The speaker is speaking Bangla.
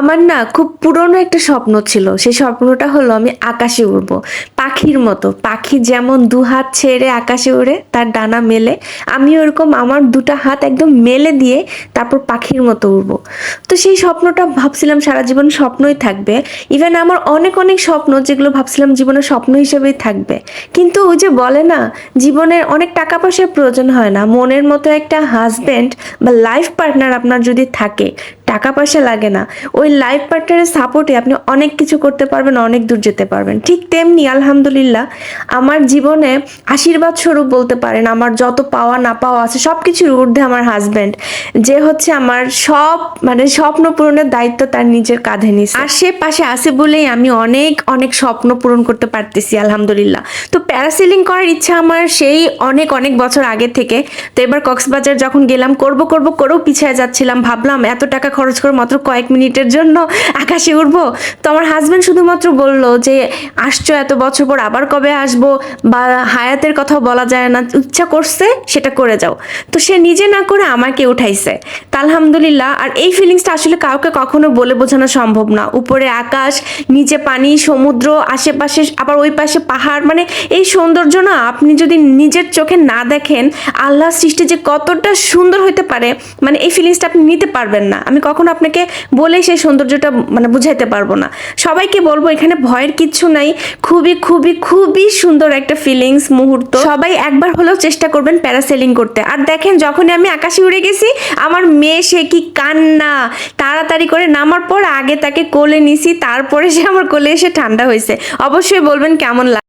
আমার না খুব পুরনো একটা স্বপ্ন ছিল। সেই স্বপ্নটা হলো আমি আকাশে উড়বো। পাখির মতো। পাখি যেমন দু হাত ছেড়ে আকাশে উড়ে তার ডানা মেলে। আমি ওরকম আমার দুটো হাত একদম মেলে দিয়ে তারপর পাখির মতো উড়বো। তো সেই স্বপ্নটা ভাবছিলাম সারা জীবন স্বপ্নই থাকবে। ইভেন আমার অনেক অনেক স্বপ্ন যেগুলো ভাবছিলাম জীবনের স্বপ্ন হিসেবেই থাকবে। কিন্তু ওই যে বলে না জীবনের অনেক টাকা পয়সার প্রয়োজন হয় না। মনের মতো একটা হাজব্যান্ড বা লাইফ পার্টনার আপনার যদি থাকে টাকা পয়সা লাগে না। ওই লাইফ পার্টনারের সাপোর্টে আপনি অনেক কিছু করতে পারবেন, অনেক দূর যেতে পারবেন। ঠিক তেমনি, আলহামদুলিল্লাহ, আমার জীবনে আশীর্বাদ স্বরূপ বলতে পারেন, আমার যত পাওয়া না পাওয়া আছে সব কিছুর ঊর্ধ্বে আমার হাজব্যান্ড যে হচ্ছে আমার সব মানে স্বপ্ন পূরণের দায়িত্ব তার নিজের কাঁধে নিছে। আর সে পাশে আছে বলেই আমি অনেক অনেক স্বপ্ন পূরণ করতে পারতেছি, আলহামদুলিল্লাহ। তো প্যারাসেলিং করার ইচ্ছা আমার সেই অনেক অনেক বছর আগে থেকে। তো এবার কক্সবাজার যখন গেলাম, করব করব করেও পিছিয়ে যাচ্ছিলাম, ভাবলাম এত টাকা খরচ করে মাত্র কয়েক মিনিটের জন্য আকাশে উঠবো তো আমার হাজব্যান্ড শুধুমাত্র বলল যে, আসছো এত বছর পর আবার কবে আসব? বা হায়াতের কথাও বলা যায় না। ইচ্ছা করছে সেটা করে যাও। তো সে নিজে না করে আমাকে উঠাইছে। তা আলহামদুলিল্লাহ, আর এই ফিলিংসটা আসলে কাউকে কখনো বলে বোঝানো সম্ভব না। উপরে আকাশ, নিচে পানি, সমুদ্র, আশেপাশে আবার ওই পাশে পাহাড়। মানে এই সৌন্দর্য না, আপনি যদি নিজের চোখে না দেখেন আল্লাহ সৃষ্টি যে কতটা সুন্দর হতে পারে মানে এই ফিলিংসটা আপনি নিতে পারবেন না। আমি কখনো আপনাকে বলে সেই সৌন্দর্যটা মানে বুঝাইতে পারব না। সবাইকে বলব, এখানে ভয়ের কিচ্ছু নাই। খুবই খুবই খুবই সুন্দর একটা ফিলিংস মুহূর্ত। সবাই একবার হলেও চেষ্টা করবেন প্যারাসেলিং করতে। আর দেখেন, যখনই আমি আকাশে উড়ে গেছি, আমার মেয়ে সে কি কান্না। তাড়াতাড়ি করে নামার পর আগে তাকে কোলে নিছি, তারপরে সে আমার কোলে এসে ঠান্ডা হয়েছে। অবশ্যই বলবেন কেমন লাগে